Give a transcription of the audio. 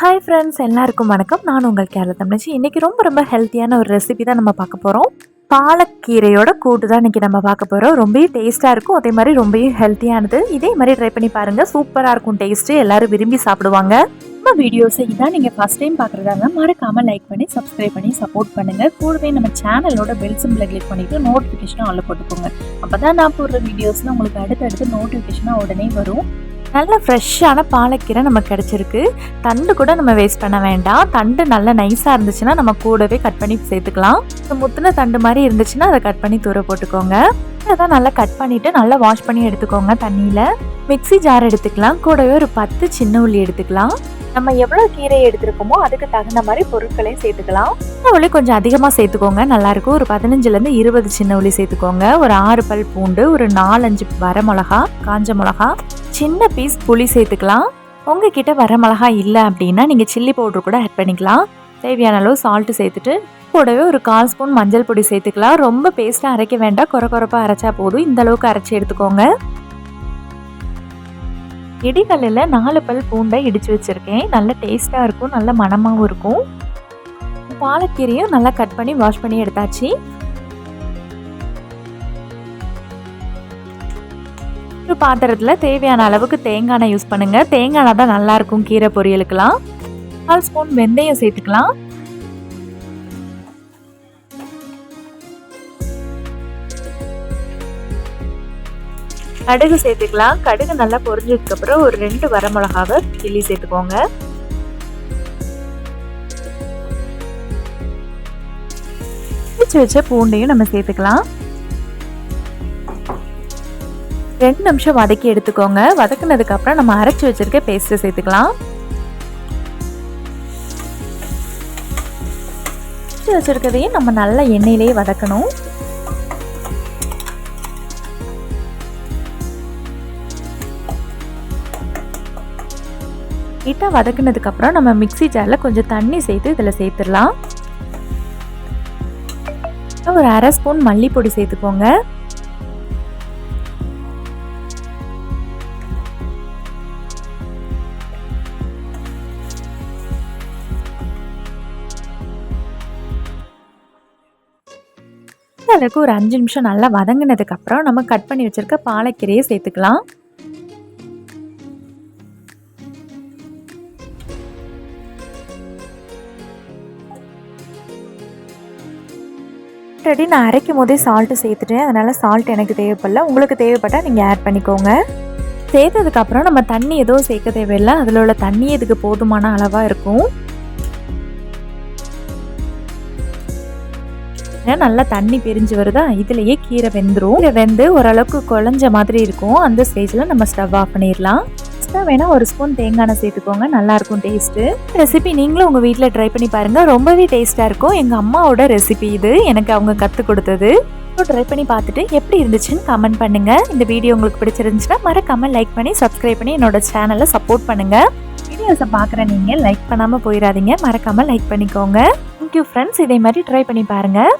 Hi friends எல்லாருக்கும் வணக்கம். நான் உங்கள் கேரள தமிழ்ச்சி. இன்றைக்கி ரொம்ப ரொம்ப ஹெல்த்தியான ஒரு ரெசிபி தான் நம்ம பார்க்க போகிறோம் பாலக்கீரையோட கூட்டு தான் இன்றைக்கி நம்ம பார்க்க போகிறோம் ரொம்பவே டேஸ்ட்டாக இருக்கும். அதே மாதிரி ரொம்பவே ஹெல்த்தியானது இதே மாதிரி ட்ரை பண்ணி பாருங்கள் சூப்பராக இருக்கும் டேஸ்ட்டு எல்லாரும் விரும்பி சாப்பிடுவாங்க. நம்ம வீடியோஸை இதான் நீங்கள் ஃபஸ்ட் டைம் பார்க்குறதாங்க மறக்காமல் லைக் பண்ணி சப்ஸ்கிரைப் பண்ணி சப்போர்ட் பண்ணுங்கள் கூடவே நம்ம சேனலோட பெல் சிம்பிளை கிளிக் பண்ணிவிட்டு நோட்டிஃபிகேஷனும் ஆல் போட்டுக்கோங்க. அப்போ தான் நான் போடுற வீடியோஸில் உங்களுக்கு அடுத்தடுத்து நோட்டிஃபிகேஷனாக உடனே வரும். நல்ல ஃப்ரெஷ்ஷான பாலக்கீரை நமக்கு கிடச்சிருக்கு. தண்டு கூட நம்ம வேஸ்ட் பண்ண வேண்டாம். தண்டு நல்லா நைஸாக இருந்துச்சுன்னா நம்ம கூடவே கட் பண்ணி சேர்த்துக்கலாம். இப்போ முத்தின தண்டு மாதிரி இருந்துச்சுன்னா அதை கட் பண்ணி தூர போட்டுக்கோங்க. அதான் நல்லா கட் பண்ணிவிட்டு நல்லா வாஷ் பண்ணி எடுத்துக்கோங்க தண்ணியில். மிக்ஸி ஜார் எடுத்துக்கலாம். கூடவே ஒரு பத்து சின்ன உள்ளி எடுத்துக்கலாம். நம்ம எவ்வளோ கீரை எடுத்திருக்கோமோ அதுக்கு தகுந்த மாதிரி பொருட்களையும் சேர்த்துக்கலாம். சின்ன உள்ளி கொஞ்சம் அதிகமாக சேர்த்துக்கோங்க. நல்லாயிருக்கும் ஒரு பதினஞ்சுலேருந்து இருபது சின்ன உள்ளி சேர்த்துக்கோங்க. ஒரு ஆறு பல் பூண்டு ஒரு நாலஞ்சு வர மிளகா காஞ்ச மிளகா சின்ன பீஸ் புளி சேர்த்துக்கலாம். உங்ககிட்ட வர மிளகாய் இல்லை அப்படின்னா நீங்கள் சில்லி பவுடர் கூட ஆட் பண்ணிக்கலாம். தேவையான அளவு சால்ட்டு சேர்த்துட்டு கூடவே ஒரு கால் ஸ்பூன் மஞ்சள் பொடி சேர்த்துக்கலாம். ரொம்ப பேஸ்ட்டாக அரைக்க வேண்டாம். குறை குறைப்பாக அரைச்சா போதும். இந்த அளவுக்கு அரைச்சி எடுத்துக்கோங்க. இடிகல்லில் நாலு பல் பூண்டை இடித்து வச்சுருக்கேன். நல்ல டேஸ்ட்டாக இருக்கும். நல்ல மணமாகவும் இருக்கும். பாலக்கீரையும் நல்லா கட் பண்ணி வாஷ் பண்ணி எடுத்தாச்சு. ஒரு பாத்திரத்தில் தேவையான அளவுக்கு தேங்காய் எண்ணெய் யூஸ் பண்ணுங்கள் தேங்காய் எண்ணெய் தான் நல்லாயிருக்கும் கீரை பொரியலுக்கெல்லாம். கால் ஸ்பூன் வெந்தயம் சேர்த்துக்கலாம். கடுகு சேர்த்துக்கலாம். கடுகு நல்லா பொரிஞ்சதுக்கப்புறம் ஒரு ரெண்டு வரமிளகாவை கிள்ளி சேர்த்துக்கோங்க. பிடிச்சி வச்ச பூண்டையும் நம்ம சேர்த்துக்கலாம். ரெண்டு நிமிஷம் வதக்கி எடுத்துக்கோங்க. வதக்குனதுக்கு அப்புறம் நம்ம அரைச்சி வச்சிருக்க பேஸ்ட்டை சேர்த்துக்கலாம். வச்சிருக்கதையும் நம்ம நல்ல எண்ணெயிலேயே வதக்கணும். லைட்டாக வதக்குனதுக்கப்புறம் நம்ம மிக்சி ஜாரில் கொஞ்சம் தண்ணி சேர்த்து இதில் சேர்த்துடலாம். ஒரு அரை ஸ்பூன் மல்லிப்பொடி சேர்த்துக்கோங்க. அளவுக்கு ஒரு அஞ்சு நிமிஷம் நல்லா வதங்கினதுக்கப்புறம் நம்ம கட் பண்ணி வச்சுருக்க பாலக்கீரையை சேர்த்துக்கலாம். ஆல்ரெடி நான் அரைக்கும் போதே சால்ட்டு சேர்த்துட்டேன். அதனால் சால்ட் எனக்கு தேவைப்படல. உங்களுக்கு தேவைப்பட்டால் நீங்கள் ஆட் பண்ணிக்கோங்க. சேர்த்ததுக்கப்புறம் நம்ம தண்ணி எதுவும் சேர்க்க தேவையில்லை. அதில் உள்ள தண்ணி இதுக்கு போதுமான அளவாக இருக்கும். நல்லா தண்ணி பிரிஞ்சு வருதா? இதுலேயே கீரை வெந்துடும் இதை வெந்து ஓரளவுக்கு குழஞ்ச மாதிரி இருக்கும். அந்த ஸ்டேஜில் நம்ம ஸ்டவ் ஆஃப் பண்ணிடலாம் எக்ஸ்ட்ரா வேணால் ஒரு ஸ்பூன் தேங்காய் எண்ணெய் சேர்த்துக்கோங்க. நல்லாயிருக்கும் டேஸ்ட்டு ரெசிபி நீங்களும் உங்கள் வீட்டில் ட்ரை பண்ணி பாருங்கள் ரொம்பவே டேஸ்ட்டாக இருக்கும். எங்கள் அம்மாவோட ரெசிபி இது. எனக்கு அவங்க கற்றுக் கொடுத்தது. ட்ரை பண்ணி பார்த்துட்டு எப்படி இருந்துச்சுன்னு கமெண்ட் பண்ணுங்கள் இந்த வீடியோ உங்களுக்கு பிடிச்சிருந்துச்சுன்னா மறக்காமல் லைக் பண்ணி சப்ஸ்கிரைப் பண்ணி என்னோட சேனலை சப்போர்ட் பண்ணுங்கள் வீடியோஸை பார்க்குற நீங்கள் லைக் பண்ணாமல் போயிடாதீங்க மறக்காமல் லைக் பண்ணிக்கோங்க. தேங்க்யூ ஃப்ரெண்ட்ஸ் இதே மாதிரி ட்ரை பண்ணி பாருங்கள்